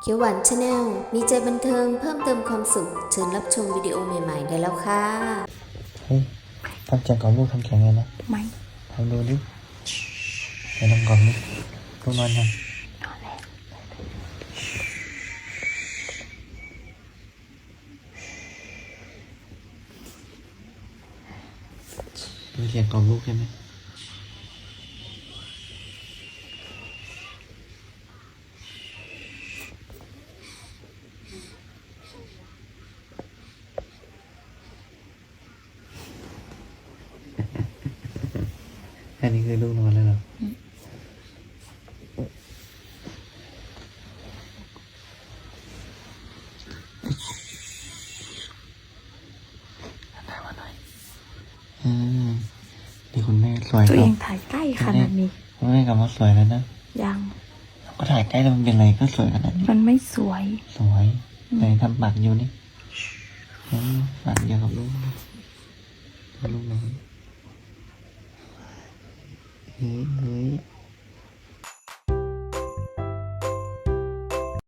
เขียวหวานชาแนลมีใจบันเทิงเพิ่มเติมความสุข เชิญรับชมวิดีโอใหม่ ๆ ได้แล้วค่ะ เฮ้ยทำเสียงกล่อมลูกทำเสียงไงนะไม่ทำดูดิไปนอนกล่อมดิลูกนอนยังมีเสียงกล่อมลูกใช่ไหม อันนี้คือลูกนอนแล้วเหรอได้มาหน่อยอืมนี่คุณแม่สวยตัวคเอรับงถ่ายใกล้ขนาดนี้คุณแม่กลับมาสวยแล้วนะยังก็ถ่ายใกล้แล้วมันเป็นอะไรก็สวยขนาดนี้มันไม่สวย สวยไหนทำปากอยู่นี่อืมปากเดียวกับลูกกับลูกน้อย เฮ้ยเฮ้ย